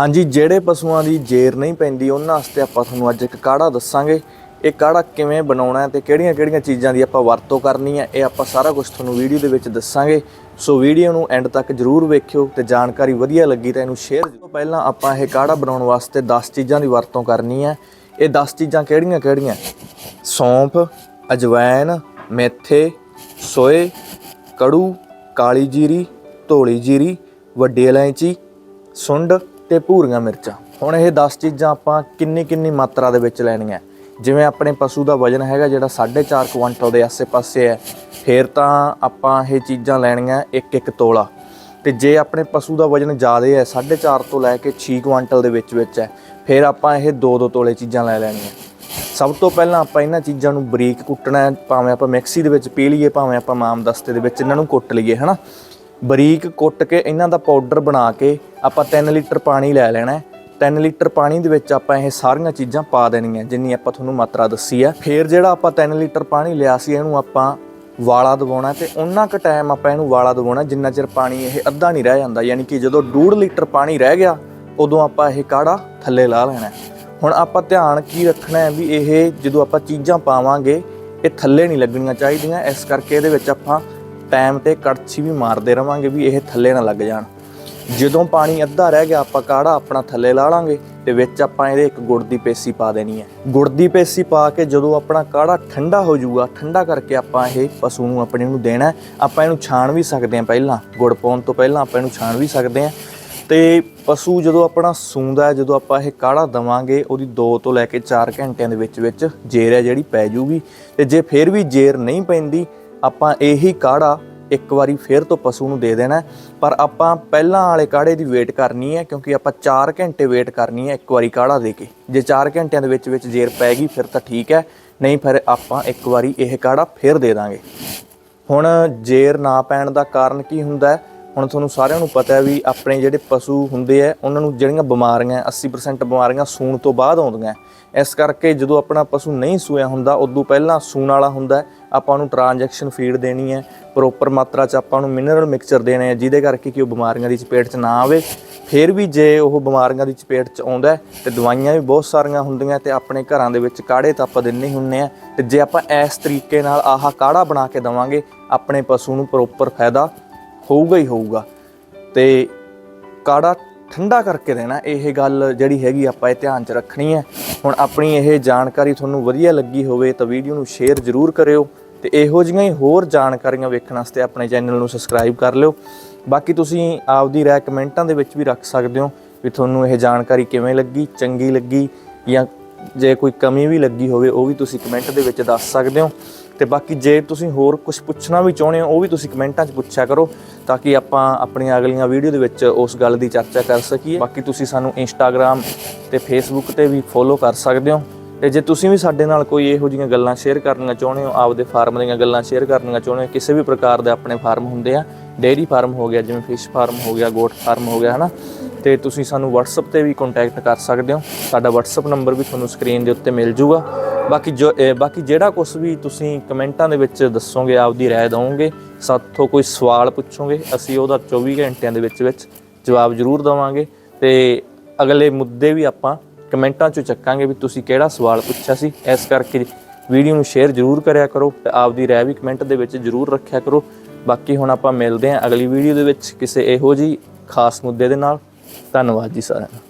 ਹਾਂਜੀ, ਜਿਹੜੇ ਪਸ਼ੂਆਂ ਦੀ ਜੇਰ ਨਹੀਂ ਪੈਂਦੀ, ਉਹਨਾਂ ਵਾਸਤੇ ਆਪਾਂ ਤੁਹਾਨੂੰ ਅੱਜ ਇੱਕ ਕਾੜਾ ਦੱਸਾਂਗੇ। ਇਹ ਕਾੜਾ ਕਿਵੇਂ ਬਣਾਉਣਾ ਹੈ ਤੇ ਕਿਹੜੀਆਂ-ਕਿਹੜੀਆਂ ਚੀਜ਼ਾਂ ਦੀ ਆਪਾਂ ਵਰਤੋਂ ਕਰਨੀ ਹੈ, ਇਹ ਆਪਾਂ ਸਾਰਾ ਕੁਝ ਤੁਹਾਨੂੰ ਵੀਡੀਓ ਦੇ ਵਿੱਚ ਦੱਸਾਂਗੇ। ਸੋ ਵੀਡੀਓ ਨੂੰ ਐਂਡ ਤੱਕ ਜਰੂਰ ਵੇਖਿਓ ਤੇ ਜਾਣਕਾਰੀ ਵਧੀਆ ਲੱਗੀ ਤਾਂ ਇਹਨੂੰ ਸ਼ੇਅਰ ਤੋਂ ਪਹਿਲਾਂ ਆਪਾਂ ਇਹ ਕਾੜਾ ਬਣਾਉਣ ਵਾਸਤੇ 10 ਚੀਜ਼ਾਂ ਦੀ ਵਰਤੋਂ ਕਰਨੀ ਹੈ। ਇਹ 10 ਚੀਜ਼ਾਂ ਕਿਹੜੀਆਂ-ਕਿਹੜੀਆਂ? ਸੌਂਫ ਅਜਵਾਇਨ ਮੇਥੇ, ਸੋਏ, ਕੜੂ, ਕਾਲੀ ਜੀਰੀ, ਧੋਲੀ ਜੀਰੀ, ਵੱਡੀ ਇਲਾਇਚੀ, ਸੁੰਡ ਤੇ ਭੂਰੀਆਂ ਮਿਰਚਾਂ। ਹੁਣ ਇਹ 10 ਚੀਜ਼ਾਂ ਆਪਾਂ ਕਿੰਨੀ ਕਿੰਨੀ ਮਾਤਰਾ ਦੇ ਵਿੱਚ ਲੈਣੀਆਂ। ਜਿਵੇਂ ਆਪਣੇ ਪਸ਼ੂ ਦਾ ਵਜਨ ਹੈਗਾ ਜਿਹੜਾ 4.5 ਕੁਇੰਟਲ ਦੇ ਆਸੇ-ਪਾਸੇ ਹੈ, ਫਿਰ ਤਾਂ ਆਪਾਂ ਇਹ ਚੀਜ਼ਾਂ ਲੈਣੀਆਂ ਇੱਕ ਇੱਕ ਤੋਲਾ। ਤੇ ਜੇ ਆਪਣੇ ਪਸ਼ੂ ਦਾ ਵਜਨ ਜ਼ਿਆਦਾ ਹੈ 4.5 ਤੋਂ ਲੈ ਕੇ 6 ਕੁਇੰਟਲ ਦੇ ਵਿੱਚ ਵਿੱਚ ਹੈ, ਫਿਰ ਆਪਾਂ ਇਹ 2-2 ਤੋਲੇ ਚੀਜ਼ਾਂ ਲੈ ਲੈਣੀਆਂ। ਸਭ ਤੋਂ ਪਹਿਲਾਂ ਆਪਾਂ ਇਹਨਾਂ ਚੀਜ਼ਾਂ ਨੂੰ ਬਰੀਕ ਕੁੱਟਣਾ ਹੈ, ਭਾਵੇਂ ਆਪਾਂ ਮਿਕਸੀ ਦੇ ਵਿੱਚ ਪੀ ਲਈਏ, ਭਾਵੇਂ ਆਪਾਂ ਮਾਮ ਦਸਤੇ ਦੇ ਵਿੱਚ ਇਹਨਾਂ ਨੂੰ ਕੁੱਟ ਲਈਏ, ਹਨਾ? ਬਰੀਕ ਕੁੱਟ ਕੇ ਇਹਨਾਂ ਦਾ ਪਾਊਡਰ ਬਣਾ ਕੇ ਆਪਾਂ 3 ਲੀਟਰ ਪਾਣੀ ਲੈ ਲੈਣਾ ਹੈ। 3 ਲੀਟਰ ਪਾਣੀ ਦੇ ਵਿੱਚ ਆਪਾਂ ਇਹ ਸਾਰੀਆਂ ਚੀਜ਼ਾਂ ਪਾ ਦੇਣੀਆਂ, ਜਿੰਨੀ ਆਪਾਂ ਤੁਹਾਨੂੰ ਮਾਤਰਾ ਦੱਸੀ ਆ ਫਿਰ ਜਿਹੜਾ ਆਪਾਂ 3 ਲੀਟਰ ਪਾਣੀ ਲਿਆ ਸੀ, ਇਹਨੂੰ ਆਪਾਂ ਵਾਲਾ ਦਵਾਉਣਾ ਤੇ ਉਹਨਾਂ ਕ ਟਾਈਮ ਆਪਾਂ ਇਹਨੂੰ ਵਾਲਾ ਦਵਾਉਣਾ ਜਿੰਨਾ ਚਿਰ ਪਾਣੀ ਇਹ ਅੱਧਾ ਨਹੀਂ ਰਹਿ ਜਾਂਦਾ। ਯਾਨੀ ਕਿ ਜਦੋਂ 2.5 ਲੀਟਰ ਪਾਣੀ ਰਹਿ ਗਿਆ, ਉਦੋਂ ਆਪਾਂ ਇਹ ਕਾੜਾ ਥੱਲੇ ਲਾ ਲੈਣਾ ਹੁਣ ਆਪਾਂ ਧਿਆਨ ਕੀ ਰੱਖਣਾ ਹੈ ਵੀ ਇਹ ਜਦੋਂ ਆਪਾਂ ਚੀਜ਼ਾਂ ਪਾਵਾਂਗੇ, ਇਹ ਥੱਲੇ ਨਹੀਂ ਲੱਗਣੀਆਂ ਚਾਹੀਦੀਆਂ। ਇਸ ਕਰਕੇ ਇਹਦੇ ਵਿੱਚ ਆਪਾਂ ਟਾਈਮ ਤੇ ਕੜਛੀ ਵੀ ਮਾਰਦੇ ਰਵਾਂਗੇ ਵੀ ਇਹ ਥੱਲੇ ਨਾ ਲੱਗ ਜਾਣ। ਜਦੋਂ ਪਾਣੀ ਅੱਧਾ ਰਹਿ ਗਿਆ, ਆਪਾਂ ਕਾੜਾ ਆਪਣਾ ਥੱਲੇ ਲਾ ਲਾਂਗੇ ਤੇ ਵਿੱਚ ਆਪਾਂ ਇਹਦੇ ਇੱਕ ਗੁੜ ਦੀ ਪੇਸੀ ਪਾ ਦੇਣੀ ਹੈ। ਗੁੜ ਦੀ ਪੇਸੀ ਪਾ ਕੇ ਜਦੋਂ ਆਪਣਾ ਕਾੜਾ ਠੰਡਾ ਹੋ ਜਾਊਗਾ, ਠੰਡਾ ਕਰਕੇ ਆਪਾਂ ਇਹ ਪਸ਼ੂ ਨੂੰ ਆਪਣੇ ਨੂੰ ਦੇਣਾ ਆਪਾਂ ਇਹਨੂੰ ਛਾਣ ਵੀ ਸਕਦੇ ਹਾਂ ਪਹਿਲਾਂ, ਗੁੜ ਪਾਉਣ ਤੋਂ ਪਹਿਲਾਂ ਆਪਾਂ ਇਹਨੂੰ ਛਾਣ ਵੀ ਸਕਦੇ ਹਾਂ। ਤੇ ਪਸ਼ੂ ਜਦੋਂ ਆਪਣਾ ਸੂੰਦਾ ਜਦੋਂ ਆਪਾਂ ਇਹ ਕਾੜਾ ਦਵਾਂਗੇ, ਉਹਦੀ 2 ਤੋਂ ਲੈ ਕੇ 4 ਘੰਟਿਆਂ ਦੇ ਵਿੱਚ ਵਿੱਚ ਜੇਰ ਹੈ ਜਿਹੜੀ ਪੈ ਜੂਗੀ ਤੇ ਜੇ ਫਿਰ ਵੀ ਜੇਰ ਨਹੀਂ ਪੈਂਦੀ ਆਪਾਂ ਇਹੀ ਕਾੜਾ ਇੱਕ ਵਾਰੀ ਫਿਰ ਤੋਂ ਪਸ਼ੂ ਨੂੰ ਦੇ ਦੇਣਾ ਪਰ ਆਪਾਂ ਪਹਿਲਾਂ ਵਾਲੇ ਕਾੜੇ ਦੀ ਵੇਟ ਕਰਨੀ ਹੈ, ਕਿਉਂਕਿ ਆਪਾਂ 4 ਘੰਟੇ ਵੇਟ ਕਰਨੀ ਹੈ ਇੱਕ ਵਾਰੀ ਕਾੜਾ ਦੇ ਕੇ। ਜੇ 4 ਘੰਟਿਆਂ ਦੇ ਵਿੱਚ ਵਿੱਚ ਜੇਰ ਪੈ ਗਈ, ਫਿਰ ਤਾਂ ਠੀਕ ਹੈ। ਨਹੀਂ, ਫਿਰ ਆਪਾਂ ਇੱਕ ਵਾਰੀ ਇਹ ਕਾੜਾ ਫਿਰ ਦੇ ਦਾਂਗੇ। ਹੁਣ ਜੇਰ ਨਾ ਪੈਣ ਦਾ ਕਾਰਨ ਕੀ ਹੁੰਦਾ ਹੈ? ਹੁਣ ਤੁਹਾਨੂੰ ਸਾਰਿਆਂ ਨੂੰ ਪਤਾ ਹੈ ਵੀ ਆਪਣੇ ਜਿਹੜੇ ਪਸ਼ੂ ਹੁੰਦੇ ਆ ਉਹਨਾਂ ਨੂੰ ਜਿਹੜੀਆਂ ਬਿਮਾਰੀਆਂ 80% ਬਿਮਾਰੀਆਂ ਸੂਣ ਤੋਂ ਬਾਅਦ ਆਉਂਦੀਆਂ। ਇਸ ਕਰਕੇ ਜਦੋਂ ਆਪਣਾ ਪਸ਼ੂ ਨਹੀਂ ਸੂਇਆ ਹੁੰਦਾ ਉਦੋਂ ਪਹਿਲਾਂ ਸੂਣ ਵਾਲਾ ਹੁੰਦਾ ਆਪਾਂ ਨੂੰ ਟ੍ਰਾਂਜੈਕਸ਼ਨ ਫੀਡ ਦੇਣੀ ਹੈ ਪ੍ਰੋਪਰ ਮਾਤਰਾ 'ਚ ਆਪਾਂ ਨੂੰ ਮਿਨਰਲ ਮਿਕਸਚਰ ਦੇਣੇ ਹੈ ਜਿਹਦੇ ਕਰਕੇ ਕਿ ਉਹ ਬਿਮਾਰੀਆਂ ਦੀ ਚਪੇਟ 'ਚ ਨਾ ਆਵੇ। ਫਿਰ ਵੀ ਜੇ ਉਹ ਬਿਮਾਰੀਆਂ ਦੀ ਚਪੇਟ 'ਚ ਆਉਂਦਾ ਹੈ, ਤੇ ਦਵਾਈਆਂ ਵੀ ਬਹੁਤ ਸਾਰੀਆਂ ਹੁੰਦੀਆਂ ਤੇ ਆਪਣੇ ਘਰਾਂ ਦੇ ਵਿੱਚ ਕਾੜੇ ਤਾਂ ਆਪਾਂ ਦਿੰਨੇ ਹੀ। ਹੁੰਨੇ ਆ ਤੇ ਜੇ ਆਪਾਂ ਇਸ ਤਰੀਕੇ ਨਾਲ ਆਹ ਕਾੜਾ ਬਣਾ ਕੇ ਦਵਾਂਗੇ ਆਪਣੇ ਪਸ਼ੂ ਨੂੰ ਪ੍ਰੋਪਰ ਫਾਇਦਾ ਹੋਊਗਾ ਹੀ ਹੋਊਗਾ। ਤੇ ਕਾੜਾ ਠੰਡਾ ਕਰਕੇ ਦੇਣਾ ਇਹ ਗੱਲ ਜਿਹੜੀ ਹੈਗੀ ਆਪਾਂ ਇਹ ਧਿਆਨ 'ਚ ਰੱਖਣੀ ਹੈ। ਹੁਣ ਆਪਣੀ ਇਹ ਜਾਣਕਾਰੀ ਤੁਹਾਨੂੰ ਵਧੀਆ ਲੱਗੀ ਹੋਵੇ ਤਾਂ ਵੀਡੀਓ ਨੂੰ ਸ਼ੇਅਰ ਜ਼ਰੂਰ ਕਰਿਓ ਤੇ ਇਹੋ ਜਿਹੀਆਂ ਹੀ ਹੋਰ ਜਾਣਕਾਰੀਆਂ ਵੇਖਣ ਵਾਸਤੇ ਆਪਣੇ ਚੈਨਲ ਨੂੰ ਸਬਸਕ੍ਰਾਈਬ ਕਰ ਲਿਓ। ਬਾਕੀ ਤੁਸੀਂ ਆਪਦੀ ਰਾਏ ਕਮੈਂਟਾਂ ਦੇ ਵਿੱਚ ਵੀ ਰੱਖ ਸਕਦੇ ਹੋ ਵੀ ਤੁਹਾਨੂੰ ਇਹ ਜਾਣਕਾਰੀ ਕਿਵੇਂ ਲੱਗੀ, ਚੰਗੀ ਲੱਗੀ ਜਾਂ ਜੇ ਕੋਈ ਕਮੀ ਵੀ ਲੱਗੀ ਹੋਵੇ, ਉਹ ਵੀ ਤੁਸੀਂ ਕਮੈਂਟ ਦੇ ਵਿੱਚ ਦੱਸ ਸਕਦੇ ਹੋ। ਤੇ ਬਾਕੀ ਜੇ ਤੁਸੀਂ ਹੋਰ ਕੁਝ ਪੁੱਛਣਾ ਵੀ ਚਾਹੁੰਦੇ ਹੋ, ਉਹ ਵੀ ਤੁਸੀਂ ਕਮੈਂਟਾਂ 'ਚ ਪੁੱਛਿਆ ਕਰੋ ਤਾਂ ਕਿ ਆਪਾਂ ਆਪਣੀਆਂ ਅਗਲੀਆਂ ਵੀਡੀਓ ਦੇ ਵਿੱਚ ਉਸ ਗੱਲ ਦੀ ਚਰਚਾ ਕਰ ਸਕੀਏ। ਬਾਕੀ ਤੁਸੀਂ ਸਾਨੂੰ ਇੰਸਟਾਗ੍ਰam ਤੇ ਫੇਸਬੁੱਕ ਤੇ ਵੀ ਫੋਲੋ ਕਰ ਸਕਦੇ ਹੋ। ਤੇ ਜੇ ਤੁਸੀਂ ਵੀ ਸਾਡੇ ਨਾਲ ਕੋਈ ਇਹੋ ਜਿਹੀਆਂ ਗੱਲਾਂ ਸ਼ੇਅਰ ਕਰਨੀਆਂ ਚਾਹੁੰਦੇ ਹੋ, ਆਪਦੇ ਫਾਰਮ ਦੀਆਂ ਗੱਲਾਂ ਸ਼ੇਅਰ ਕਰਨੀਆਂ ਚਾਹੁੰਦੇ ਹੋ, ਕਿਸੇ ਵੀ ਪ੍ਰਕਾਰ ਦੇ ਆਪਣੇ ਫਾਰਮ ਹੁੰਦੇ ਆ ਡੇਅਰੀ ਫਾਰਮ ਹੋ ਗਿਆ, ਜਿਵੇਂ ਫਿਸ਼ ਫਾਰਮ ਹੋ ਗਿਆ ਗੋਟ ਫਾਰਮ ਹੋ ਗਿਆ, ਹਨਾ? ਤੇ ਤੁਸੀਂ ਸਾਨੂੰ WhatsApp ਤੇ ਵੀ ਕੰਟੈਕਟ ਕਰ ਸਕਦੇ ਹੋ। ਸਾਡਾ WhatsApp ਨੰਬਰ ਵੀ ਤੁਹਾਨੂੰ ਸਕਰੀਨ ਦੇ ਉੱਤੇ ਮਿਲ ਜੂਗਾ। ਬਾਕੀ ਜੋ ਬਾਕੀ ਜਿਹੜਾ ਕੁਝ ਵੀ ਤੁਸੀਂ ਕਮੈਂਟਾਂ ਦੇ ਵਿੱਚ ਦੱਸੋਗੇ, ਆਪਦੀ ਰਾਏ ਦਵੋਗੇ, ਸਾਥੋਂ ਕੋਈ ਸਵਾਲ ਪੁੱਛੋਗੇ, ਅਸੀਂ ਉਹਦਾ 24 ਘੰਟਿਆਂ ਦੇ ਵਿੱਚ ਵਿੱਚ ਜਵਾਬ ਜ਼ਰੂਰ ਦਵਾਂਗੇ। ਤੇ ਅਗਲੇ ਮੁੱਦੇ ਵੀ ਆਪਾਂ ਕਮੈਂਟਾਂ 'ਚੋਂ ਚੱਕਾਂਗੇ ਵੀ ਤੁਸੀਂ ਕਿਹੜਾ ਸਵਾਲ ਪੁੱਛਿਆ ਸੀ। ਇਸ ਕਰਕੇ ਵੀਡੀਓ ਨੂੰ ਸ਼ੇਅਰ ਜ਼ਰੂਰ ਕਰਿਆ ਕਰੋ ਤੇ ਆਪਦੀ ਰਾਏ ਵੀ ਕਮੈਂਟ ਦੇ ਵਿੱਚ ਜ਼ਰੂਰ ਰੱਖਿਆ ਕਰੋ। ਬਾਕੀ ਹੁਣ ਆਪਾਂ ਮਿਲਦੇ ਹਾਂ ਅਗਲੀ ਵੀਡੀਓ ਦੇ ਵਿੱਚ ਕਿਸੇ ਇਹੋ ਜੀ ਖਾਸ ਮੁੱਦੇ ਦੇ ਨਾਲ। ਧੰਨਵਾਦ ਜੀ ਸਾਰਿਆਂ ਦਾ।